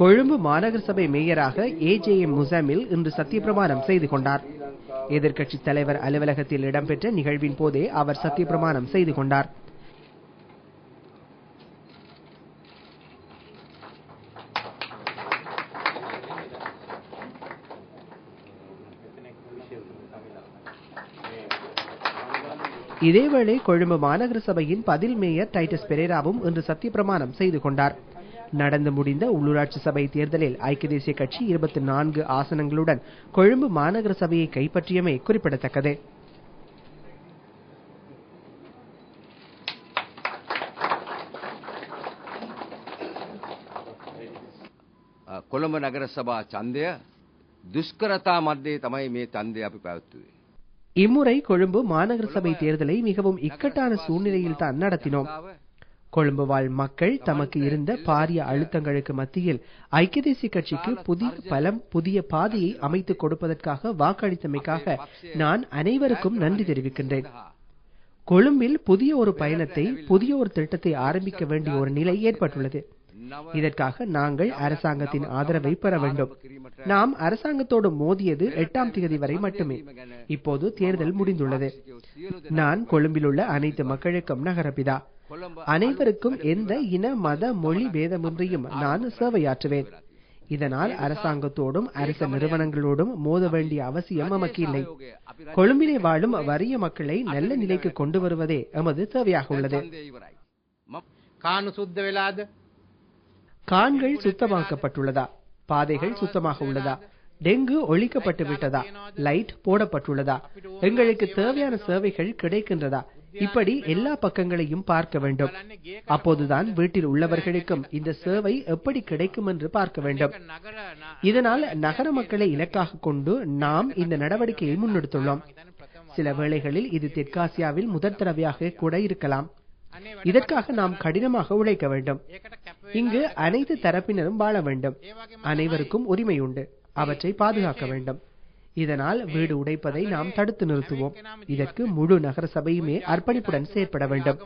கொழும்பு மாநகர சபை மேயராக ஏஜேஎம் முசாமில் இன்று சத்தியப்பிரமாணம் செய்து கொண்டார். எதிர்க்கட்சித் தலைவர் அலுவலகத்தில் இடம்பெற்ற நிகழ்வின் போதே அவர் சத்தியப்பிரமாணம் செய்து கொண்டார். இதேவேளை கொழும்பு மாநகர சபையின் பதில் மேயர் டைட்டஸ் பெரேராவும் இன்று சத்தியப்பிரமாணம் செய்து கொண்டார். நடந்து முடிந்த உள்ளூராட்சி சபை தேர்தலில் ஐக்கிய தேசிய கட்சி இருபத்தி நான்கு ஆசனங்களுடன் கொழும்பு மாநகர சபையை கைப்பற்றியமை குறிப்பிடத்தக்கது කොළඹ නගර සභා ඡන්දය දුෂ්කරතා මැද්දේ තමයි මේ ඡන්දය අපි පැවැත්වුවේ. இம்முறை கொழும்பு மாநகர சபை தேர்தலை மிகவும் இக்கட்டான சூழ்நிலையில் தான் நடத்தினோம் கொழும்பு வாழ் மக்கள் தமக்கு இருந்த பாரிய அழுத்தங்களுக்கு மத்தியில் ஐக்கிய தேசிய கட்சிக்கு புதிய பலம் புதிய பாதையை அமைத்துக் கொடுப்பதற்காக வாக்களித்தமைக்காக நான் அனைவருக்கும் நன்றி தெரிவிக்கின்றேன். கொழும்பில் புதிய ஒரு பயணத்தை புதிய ஒரு திட்டத்தை ஆரம்பிக்க வேண்டிய ஒரு நிலை ஏற்பட்டுள்ளது. இதற்காக நாங்கள் அரசாங்கத்தின் ஆதரவை பெற வேண்டும். நாம் அரசாங்கத்தோடு மோதியது எட்டாம் தேதி வரை மட்டுமே. இப்போது தேர்தல் முடிந்துள்ளது. நான் கொழும்பில் உள்ள அனைத்து மக்களுக்கும் நகரபிதா அனைவருக்கும் எந்த இன மத மொழி பேதமின்றியும் நான் சேவையாற்றுவேன். இதனால் அரசாங்கத்தோடும் அரச நிறுவனங்களோடும் மோத வேண்டிய அவசியம் நமக்கு இல்லை. கொழும்பிலே வாழும் வறிய மக்களை நல்ல நிலைக்கு கொண்டு வருவதே எமது தேவையாக உள்ளது. கான்கள் சுத்தமாக்கப்பட்டுள்ளதா? பாதைகள் சுத்தமாக உள்ளதா? டெங்கு ஒழிக்கப்பட்டு விட்டதா? லைட் போடப்பட்டுள்ளதா? எங்களுக்கு தேவையான சேவைகள் கிடைக்கின்றதா? இப்படி எல்லா பக்கங்களையும் பார்க்க வேண்டும். அப்போதுதான் வீட்டில் உள்ளவர்களுக்கும் இந்த சேவை எப்படி கிடைக்கும் என்று பார்க்க வேண்டும். இதனால் நகர மக்களை இலக்காக கொண்டு நாம் இந்த நடவடிக்கையை முன்னெடுத்துள்ளோம். சில வேளைகளில் இது தெற்காசியாவில் முதற் தடவையாக கூட இருக்கலாம். இதற்காக நாம் கடினமாக உழைக்க வேண்டும். இங்கு அனைத்து தரப்பினரும் வாழ வேண்டும். அனைவருக்கும் உரிமை உண்டு. அவற்றை பாதுகாக்க வேண்டும். இதனால் வீடு உடைப்பதை நாம் தடுத்து நிறுத்துவோம். இதற்கு முழு நகர சபையுமே அர்ப்பணிப்புடன் செயற்பட வேண்டும்.